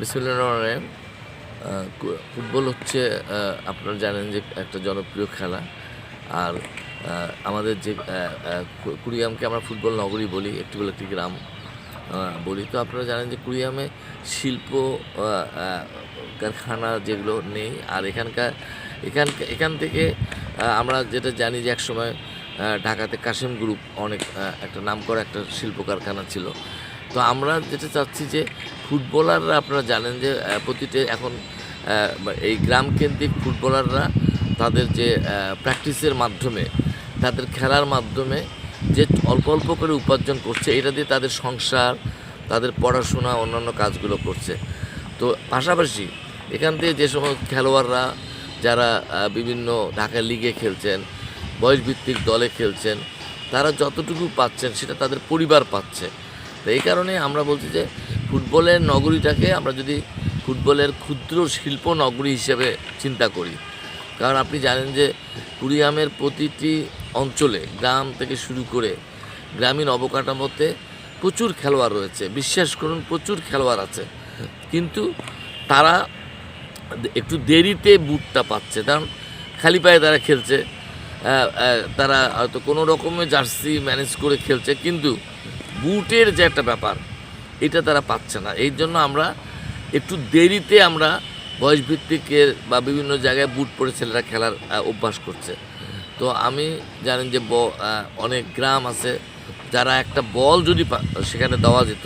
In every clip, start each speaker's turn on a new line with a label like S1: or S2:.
S1: বিসমিল্লাহ রহমান ফুটবল হচ্ছে আপনারা জানেন যে একটা জনপ্রিয় খেলা। আর আমাদের যে কুড়িয়ামকে আমরা ফুটবল নগরী বলি একটি বলে একটি গ্রাম বলি। তো আপনারা জানেন যে কুড়িয়ামে শিল্প কারখানা যেগুলো নেই। আর এখানকার, এখান এখান থেকে আমরা যেটা জানি যে একসময় ঢাকাতে কাশিম গ্রুপ অনেক একটা নামকরা একটা শিল্প কারখানা ছিল। তো আমরা যেটা চাচ্ছি যে ফুটবলাররা আপনারা জানেন যে প্রতিটি এখন এই গ্রামকেন্দ্রিক ফুটবলাররা তাদের যে প্র্যাকটিসের মাধ্যমে, তাদের খেলার মাধ্যমে যে অল্প অল্প করে উপার্জন করছে, এটা দিয়ে তাদের সংসার, তাদের পড়াশোনা, অন্যান্য কাজগুলো করছে। তো পাশাপাশি এখান থেকে যে সমস্ত খেলোয়াড়রা যারা বিভিন্ন ঢাকা লিগে খেলছেন, বয়সভিত্তিক দলে খেলছেন, তারা যতটুকু পাচ্ছেন সেটা তাদের পরিবার পাচ্ছে। তো এই কারণে আমরা বলছি যে ফুটবলের নগরীটাকে আমরা যদি ফুটবলের ক্ষুদ্র শিল্প নগরী হিসেবে চিন্তা করি। কারণ আপনি জানেন যে কুড়িয়ামের প্রতিটি অঞ্চলে গ্রাম থেকে শুরু করে গ্রামীণ অবকাঠামোতে প্রচুর খেলোয়াড় রয়েছে। বিশ্বাস করুন, প্রচুর খেলোয়াড় আছে। কিন্তু তারা একটু দেরিতে বুটটা পাচ্ছে। কারণ খালি পায়ে তারা খেলছে। তারা হয়তো কোনো রকমের জার্সি ম্যানেজ করে খেলছে, কিন্তু বুটের যে একটা ব্যাপার, এটা তারা পাচ্ছে না। এই জন্য আমরা একটু দেরিতে আমরা বয়সভিত্তিকের বা বিভিন্ন জায়গায় বুট পরে ছেলেরা খেলার অভ্যাস করছে। তো আমি জানেন যে অনেক গ্রাম আছে, যারা একটা বল যদি সেখানে দেওয়া যেত,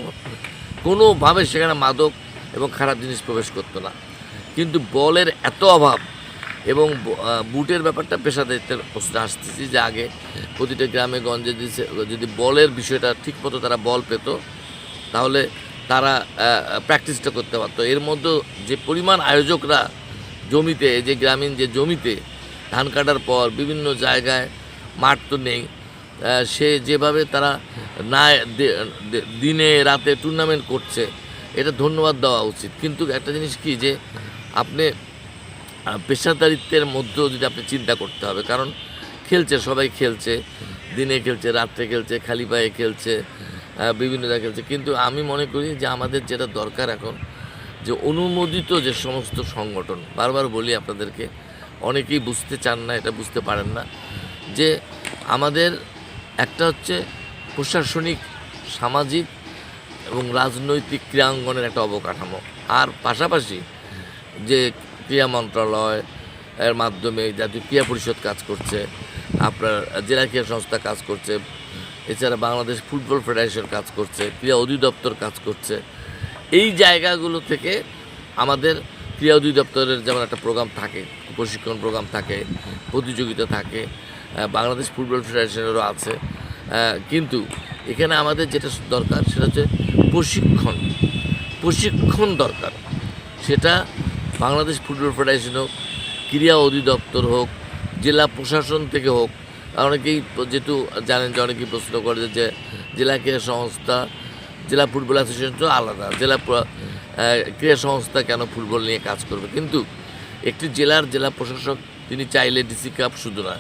S1: কোনোভাবে সেখানে মাদক এবং খারাপ জিনিস প্রবেশ করতো না। কিন্তু বলের এত অভাব এবং বুটের ব্যাপারটা পেশাদারিত্বের প্রশ্নে আসতেছি যে আগে প্রতিটা গ্রামে গঞ্জে যদি বলের বিষয়টা ঠিকমতো তারা বল পেত, তাহলে তারা প্র্যাকটিসটা করতে পারতো। এর মধ্যে যে পরিমাণ আয়োজকরা জমিতে যে গ্রামীণ যে জমিতে ধান কাটার পর বিভিন্ন জায়গায় মাঠ তো নেই সে যেভাবে তারা না দিনে রাতে টুর্নামেন্ট করছে, এটা ধন্যবাদ দেওয়া উচিত। কিন্তু একটা জিনিস কি যে, আপনি পেশাদারিত্বের মধ্যেও যদি আপনি চিন্তা করতে হবে, কারণ খেলছে, সবাই খেলছে, দিনে খেলছে, রাত্রে খেলছে, খালি পায়ে খেলছে বিভিন্ন জায়গায় খেলছে। কিন্তু আমি মনে করি যে আমাদের যেটা দরকার এখন, যে অনুমোদিত যে সমস্ত সংগঠন, বারবার বলি আপনাদেরকে, অনেকেই বুঝতে চান না, এটা বুঝতে পারেন না, যে আমাদের একটা হচ্ছে প্রশাসনিক, সামাজিক এবং রাজনৈতিক ক্রীড়াঙ্গনের একটা অবকাঠামো। আর পাশাপাশি যে ক্রীড়া মন্ত্রণালয় এর মাধ্যমে জাতীয় ক্রীড়া পরিষদ কাজ করছে, আপনার জেলা ক্রিয়া সংস্থা কাজ করছে, এছাড়া বাংলাদেশ ফুটবল ফেডারেশন কাজ করছে, ক্রীড়া অধিদপ্তর কাজ করছে। এই জায়গাগুলো থেকে আমাদের ক্রীড়া অধিদপ্তরের যেমন একটা প্রোগ্রাম থাকে, প্রশিক্ষণ প্রোগ্রাম থাকে, প্রতিযোগিতা থাকে বাংলাদেশ ফুটবল ফেডারেশনেরও আছে কিন্তু এখানে আমাদের যেটা দরকার সেটা হচ্ছে প্রশিক্ষণ। প্রশিক্ষণ দরকার। সেটা বাংলাদেশ ফুটবল ফেডারেশন হোক, ক্রীড়া অধিদপ্তর হোক, জেলা প্রশাসন থেকে হোক, অনেকেই যেহেতু জানেন যে অনেকেই প্রশ্ন করে যে জেলা ক্রীড়া সংস্থা, জেলা ফুটবল অ্যাসোসিয়েশন তো আলাদা, জেলা ক্রীড়া সংস্থা কেন ফুটবল নিয়ে কাজ করবে? কিন্তু একটি জেলার জেলা প্রশাসক, তিনি চাইলে ডিসি কাপ শুধু না,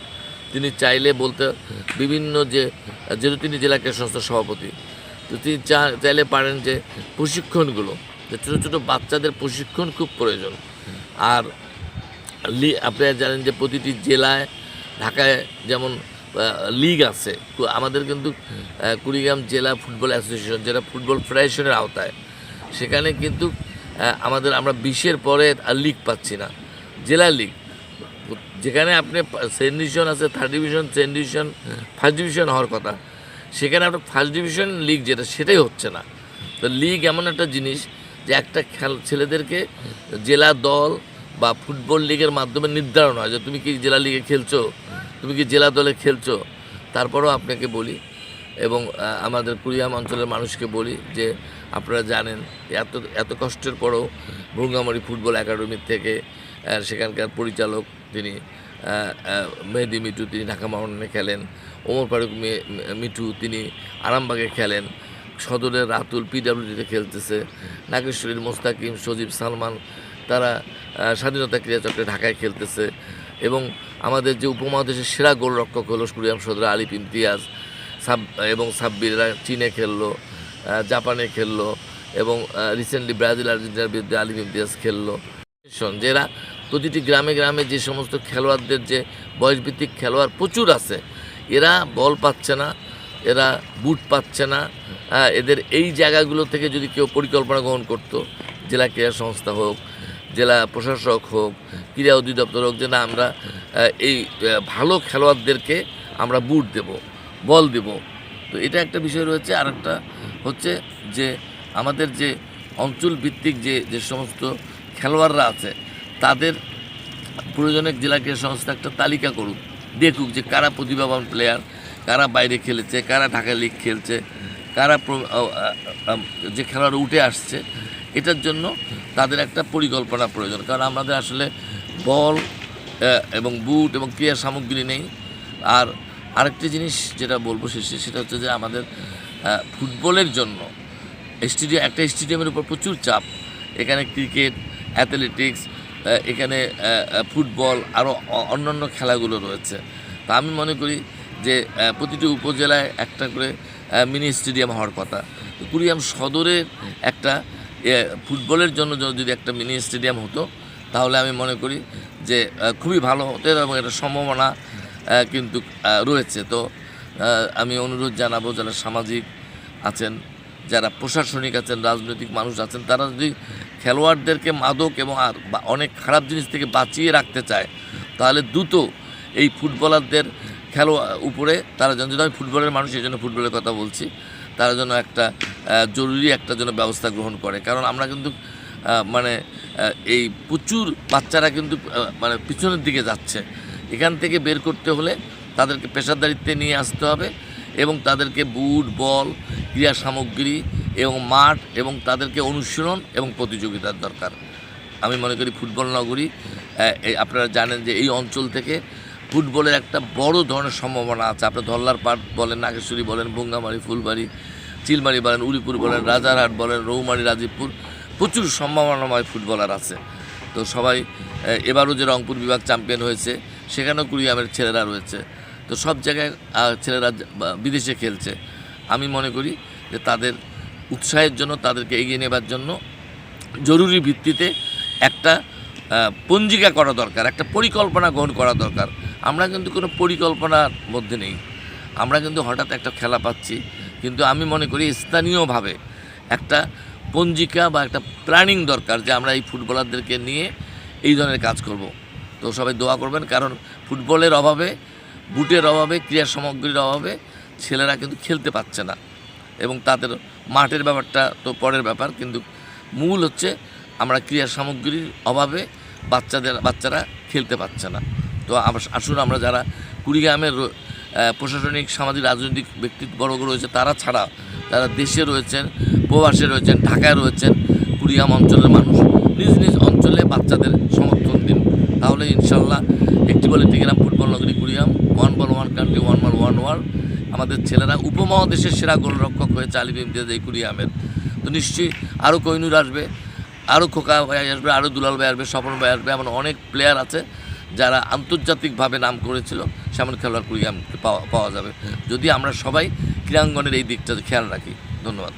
S1: তিনি চাইলে বলতে বিভিন্ন যে, যেহেতু তিনি জেলা ক্রীড়া সংস্থার সভাপতি, তো তিনি চা- চাইলে পারেন যে প্রশিক্ষণগুলো। যে ছোটো ছোটো বাচ্চাদের প্রশিক্ষণ খুব প্রয়োজন। আর লি- আপনারা জানেন যে প্রতিটি জেলায়, ঢাকায় যেমন লিগ আছে আমাদের কিন্তু কুড়িগ্রাম জেলা ফুটবল অ্যাসোসিয়েশন, যেটা ফুটবল ফেডারেশনের আওতায়। সেখানে কিন্তু আমাদের, আমরা বিশের পরে আর লিগ পাচ্ছি না, জেলা লিগ। যেখানে আপনি সেকেন্ড ডিভিশন আছে, third division, second division, first division হওয়ার কথা। সেখানে আপনার ফার্স্ট ডিভিশন লিগ যেটা, সেটাই হচ্ছে না। তো লিগ এমন একটা জিনিস যে একটা খেল ছেলেদেরকে জেলা দল বা ফুটবল লিগের মাধ্যমে নির্ধারণ হয় যে তুমি কি জেলা লিগে খেলছো? তুমি কি জেলা দলে খেলছো? তারপরেও আপনাকে বলি এবং আমাদের কুড়িয়াম অঞ্চলের মানুষকে বলি যে আপনারা জানেন, এত এত কষ্টের পরেও ভুঙ্গামারি ফুটবল একাডেমি থেকে সেখানকার পরিচালক তিনি মেহেদি মিটু তিনি ঢাকা মহারণে খেলেন, ওমর ফারুক মে- মিঠু, তিনি আরামবাগে খেলেন। সদরের রাতুল পিডাব্লিউডিতে খেলতেছে। নাগেশ্বরীর মোস্তাকিম সজীব সালমান, তারা স্বাধীনতা ক্রীড়াচক্রে ঢাকায় খেলতেছে। এবং আমাদের যে উপমহাদেশের সেরা গোলরক্ষক হলো কুড়িয়াম সদরে আলিপ ইমতিয়াজ, সাব, এবং সাব্বিররা চীনে খেললো জাপানে খেললো, এবং রিসেন্টলি ব্রাজিল আর্জেন্টিনার বিরুদ্ধে আলিম ইমতিয়াজ খেললো। যেরা প্রতিটি গ্রামে গ্রামে যে সমস্ত খেলোয়াড়দের যে বয়সভিত্তিক খেলোয়াড় প্রচুর আছে, এরা বল পাচ্ছে না। এরা বুট পাচ্ছে না। হ্যাঁ, এদের এই জায়গাগুলো থেকে যদি কেউ পরিকল্পনা গ্রহণ করতো জেলা ক্রীড়া সংস্থা হোক জেলা প্রশাসক হোক ক্রীড়া অধিদপ্তর হোক যে না আমরা এই ভালো খেলোয়াড়দেরকে আমরা বুট দেব বল দেব। তো এটা একটা বিষয় রয়েছে। আর একটা হচ্ছে যে আমাদের যে অঞ্চল ভিত্তিক যে যে সমস্ত খেলোয়াড়রা আছে তাদের প্রয়োজনে জেলা ক্রীড়া সংস্থা একটা তালিকা করুক দেখুক যে কারা প্রতিভাবান প্লেয়ার কারা বাইরে খেলেছে, কারা ঢাকা লিগ খেলছে, কারা যে খেলোয়াড় উঠে আসছে, এটার জন্য তাদের একটা পরিকল্পনা প্রয়োজন। কারণ আমাদের আসলে বল এবং বুট এবং ক্রীড়া সামগ্রী নেই। আর আরেকটি জিনিস যেটা বলব শেষে, সেটা হচ্ছে যে আমাদের ফুটবলের জন্য স্টেডিয়াম, একটা স্টেডিয়ামের উপর প্রচুর চাপ। এখানে ক্রিকেট, অ্যাথলেটিক্স এখানে ফুটবল আরও অন্যান্য খেলাগুলো রয়েছে। তা আমি মনে করি যে প্রতিটি উপজেলায় একটা করে মিনি স্টেডিয়াম হওয়ার কথা। কুড়িয়াম সদরের একটা ফুটবলের জন্য যদি একটা মিনি স্টেডিয়াম হতো, তাহলে আমি মনে করি যে খুবই ভালো হতো এবং একটা সম্ভাবনা কিন্তু রয়েছে। তো আমি অনুরোধ জানাব যারা সামাজিক আছেন, যারা প্রশাসনিক আছেন, রাজনৈতিক মানুষ আছেন, তারা যদি খেলোয়াড়দেরকে মাদক এবং আর অনেক খারাপ জিনিস থেকে বাঁচিয়ে রাখতে চায়, তাহলে দ্রুত এই ফুটবলারদের খেলো উপরে। তারা যেন আমি ফুটবলের মানুষ, এই জন্য ফুটবলের কথা বলছি। তারা যেন একটা জরুরি একটা যেন ব্যবস্থা গ্রহণ করে। কারণ আমরা কিন্তু মানে এই প্রচুর বাচ্চারা কিন্তু মানে পিছনের দিকে যাচ্ছে। এখান থেকে বের করতে হলে তাদেরকে পেশাদারিত্বে নিয়ে আসতে হবে এবং তাদেরকে বুট, বল, ক্রীড়া সামগ্রী এবং মাঠ এবং তাদেরকে অনুশীলন এবং প্রতিযোগিতার দরকার। আমি মনে করি ফুটবল নগরী আপনারা জানেন যে এই অঞ্চল থেকে ফুটবলের একটা বড় ধরনের সম্ভাবনা আছে। আপনার ধল্লার পাট বলেন, নাগেশ্বরী বলেন বঙ্গামারি ফুলবাড়ি, চিলমারি বলেন, উলিপুর বলেন, রাজারহাট বলেন, রৌমারি, রাজীবপুর, প্রচুর সম্ভাবনাময় ফুটবলার আছে। তো সবাই এবারও যে রংপুর বিভাগ চ্যাম্পিয়ন হয়েছে, সেখানেও কুড়িয়ামের ছেলেরা রয়েছে। তো সব জায়গায় ছেলেরা বিদেশে খেলছে। আমি মনে করি যে তাদের উৎসাহের জন্য, তাদেরকে এগিয়ে নেবার জন্য জরুরি ভিত্তিতে একটা পঞ্জিকা করা দরকার, একটা পরিকল্পনা গ্রহণ করা দরকার। আমরা কিন্তু কোনো পরিকল্পনার মধ্যে নেই। আমরা কিন্তু হঠাৎ একটা খেলা পাচ্ছি, কিন্তু আমি মনে করি স্থানীয়ভাবে একটা পঞ্জিকা বা একটা প্ল্যানিং দরকার যে আমরা এই ফুটবলারদেরকে নিয়ে এই ধরনের কাজ করব। তো সবাই দোয়া করবেন, কারণ ফুটবলের অভাবে, বুটের অভাবে, ক্রীড়া সামগ্রীর অভাবে ছেলেরা কিন্তু খেলতে পারছে না। এবং তাদের মাঠের ব্যাপারটা তো পরের ব্যাপার, কিন্তু মূল হচ্ছে আমরা ক্রীড়া সামগ্রীর অভাবে বাচ্চাদের, বাচ্চারা খেলতে পারছে না। তো আসুন আমরা যারা কুড়িগ্রামের প্রশাসনিক, সামাজিক, রাজনৈতিক ব্যক্তিত্ব বড় বড় রয়েছে, তারা ছাড়া তারা দেশে রয়েছেন, প্রবাসে রয়েছেন, ঢাকায় রয়েছেন, কুড়িগ্রাম অঞ্চলের মানুষ, নিজ নিজ অঞ্চলে বাচ্চাদের সমর্থন দিন। তাহলে ইনশাল্লাহ একটি বলে টিগ্রাম ফুটবল নগরী, Kurigram one ball one country one ball one world আমাদের ছেলেরা উপমহাদেশের সেরা গোলরক্ষক হয়েছে আলিম ইমতিয়াজ এই কুড়িগ্রামের। তো নিশ্চয়ই আরও কৈনুর আসবে আরও খোকা ভাই আসবে আরও দুলাল ভাই আসবে, স্বপন ভাই আসবে, এমন অনেক প্লেয়ার আছে। যারা আন্তর্জাতিকভাবে নাম করেছিল সেমন খেলোয়াড় কুড়িগ্রাম পাওয়া পাওয়া যাবে। যদি আমরা সবাই ক্রীড়াঙ্গনের এই দিকটা খেয়াল রাখি। ধন্যবাদ।